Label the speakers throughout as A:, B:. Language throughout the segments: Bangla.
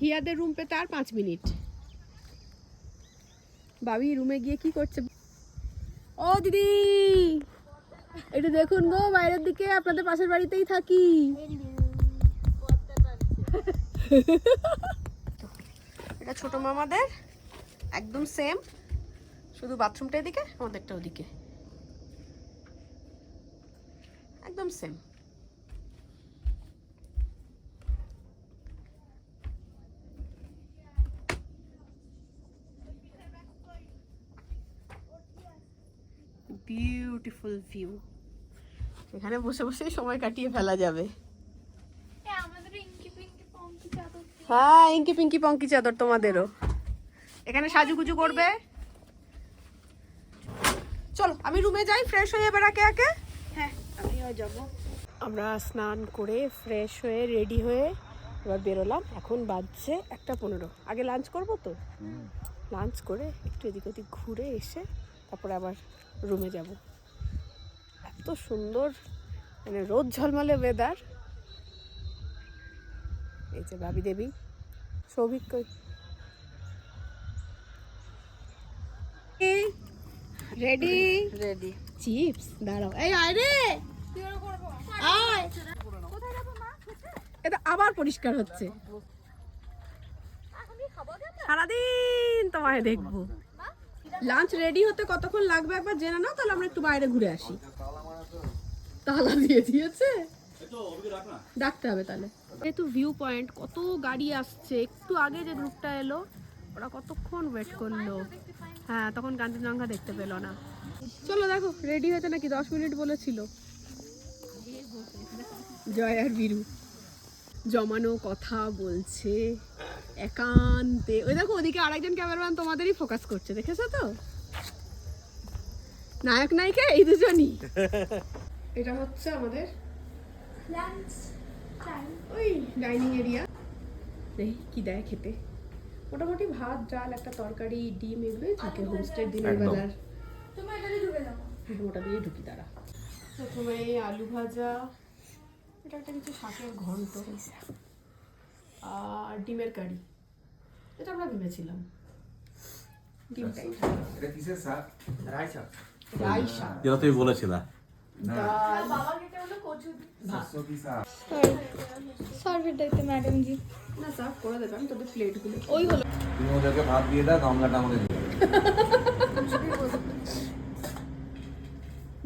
A: হিয়াদের রুম পেতে আর পাঁচ মিনিট। বাবি রুমে গিয়ে কি করছে? ও, দিদি! এটা দেখুন গো, বাইরের দিকে, আপনাদের পাশের বাড়িতেই থাকি। এটা ছোট মামাদের, একদম সেম শুধু বাথরুমটা এদিকে, আমাদেরটা ওদিকে। একদম সেম বিউটিফুল ভিউ এখানে বসে বসে সময় কাটিয়ে ফেলা যাবে। হ্যাঁ ইঙ্কি পিঙ্কি পঙ্কি চাদর তোমাদেরও। এখানে সাজুগুজু করবে? চলো আমি রুমে যাই ফ্রেশ হয়ে এবার একে একে।
B: হ্যাঁ আমিও যাব।
A: আমরা স্নান করে ফ্রেশ হয়ে রেডি হয়ে এবার বেরোলাম। এখন বাজছে একটা পনেরো। আগে লাঞ্চ করব তো? লাঞ্চ করে একটু এদিক ওদিক ঘুরে এসে তারপরে আবার রুমে যাব। এত সুন্দর মানে রোদ ঝলমলে ওয়েদার এই যে ভাবি দেবী সৌভিক কই? রেডি
B: রেডি
A: চিপস দাঁড়াও। এই আয় রে! আয়! এটা আবার পরিষ্কার হচ্ছে। সারাদিন তোমায় দেখব। লাঞ্চ রেডি হতে কতক্ষণ লাগবে একবার জেনে নাও তাহলে আমরা একটু বাইরে ঘুরে আসি। তালা দিয়ে দিয়েছে? ডাকতে হবে তাহলে। যেহেতু ভিউ পয়েন্ট কত গাড়ি আসছে একটু আগে যে গ্রুপটা এলো ওরা কতক্ষণ ওয়েট করল? হ্যাঁ তখন কাঞ্চনজঙ্ঘা দেখতে পেল না। চলো দেখো রেডি হয়েছে নাকি? দশ মিনিট বলেছিল। জয় আর বীরু। জমানো কথা বলছে। একান্তে। ওই দেখো ওদিকে আরেকজন ক্যামেরাম্যান তোমাদেরই ফোকাস করছে দেখেছ তো? নায়ক নায়িকা এই দুজনই। এটা হচ্ছে আমাদের
B: লাঞ্চ
A: ওই ডাইনিং এরিয়া দেখি কি দেয় খেতে? মোটামুটি ভাত ডাল একটা তরকারি ডিম এগুলোই থাকে হোমস্টের দিনের। বেলার হ্যাঁ ওটা দিয়ে ঢুকি তারা প্রথমে আলু ভাজা। এটা একটা কিছু শাকের ঘন্ট। আর ডিমের কারি। এটা আমরা ভেবেছিলাম। ডিমটাই
C: এটা কিসের শাক? রাই শাক।
A: রাই শাক।
C: যেটা তুমি বলেছিলা। ভাত দিয়ে দাও গামলাটা আমাকে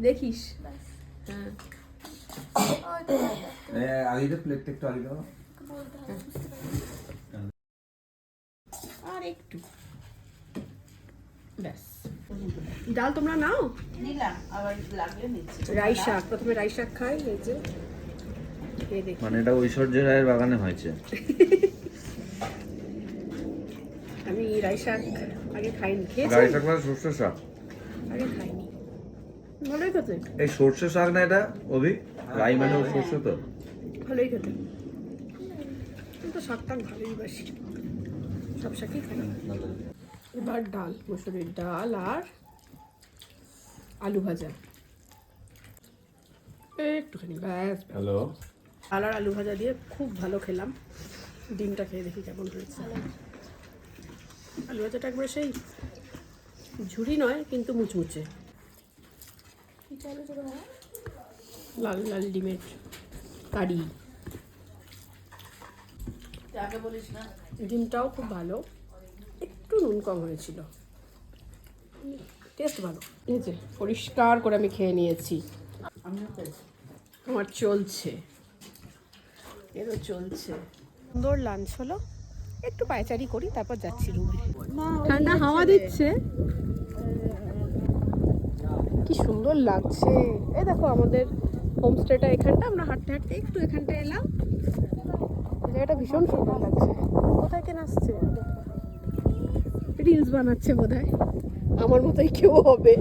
A: দেখিস। হ্যাঁ
C: আগে প্লেটটা একটু আগে দাও।
A: আর একটু ব্যাস ডাল তোমরা নাও?
B: নিলাম আবার লাগলে নিচ্ছি।
A: রাই শাক প্রথমে রাই শাক খাই এই যে।
C: মানে এটা ঐশ্বর্য রায়ের বাগানে হয়েছে।
A: আমি রাই শাক আগে খাইনি। খেয়েছি?
C: রাই শাক মানে সর্ষে শাক।
A: আগে খাইনি। ভালোই খেতে।
C: এই সর্ষে শাক না এটা অভি? রাই মানে সর্ষে তো।
A: ভালোই খেতে। কিন্তু শাকটা ভালোই বাসি। সব শাকই খাই এবার ডাল মসুরির ডাল আর আলু ভাজা। একটুখানি ব্যাস।
C: হ্যালো।
A: ডাল আর আলু ভাজা দিয়ে খুব ভালো খেলাম। ডিমটা খেয়ে দেখি কেমন হয়েছে। আলু ভাজাটা একবার সেই ঝুড়ি নয় কিন্তু মুচমুচে। লাল লাল ডিমের কারি। ডিমটাও খুব ভালো। একটু নুন কম হয়েছিল। টেস্ট ভালো। এই যে পরিষ্কার করে আমি খেয়ে নিয়েছি। আমার চলছে। এরও চলছে। সুন্দর লাঞ্চ হলো। একটু পায়চারি করি তারপর যাচ্ছি রুমে ঠান্ডা হাওয়া দিচ্ছে। কি সুন্দর লাগছে। এই দেখো আমাদের হোমস্টেটা এখানটা আমরা হাঁটতে হাঁটতে একটু এখানটা এলাম। জায়গাটা ভীষণ সুন্দর লাগছে। কোথায় কেন আসছে? রিলস বানাচ্ছে বোধহয়। আমার মতোই কেউ হবে।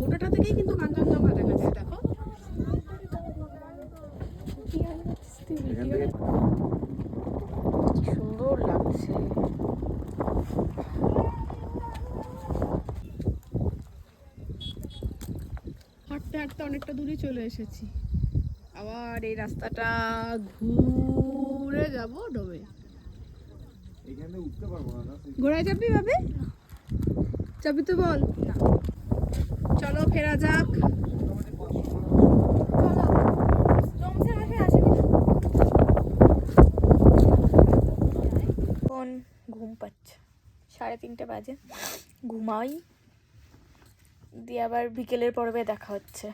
A: গোটাটা থেকেই কিন্তু কাঞ্চনজঙ্ঘা দেখা যায়, দেখো। সুন্দর লাগছে। হাঁটতে হাঁটতে অনেকটা দূরে চলে এসেছি। আবার এই রাস্তাটা ঘুরে যাব ডোবে।
C: এখানে উঠতে পারব
A: ঘোড়ায় চাপবি ভাবে? চাপবি তো বল। চলো ফেরা যাক।
D: ঘুম পাচ্ছে? সাড়ে তিনটে বাজে। ঘুমাই। দিয়ে আবার বিকেলের পর্বে দেখা হচ্ছে।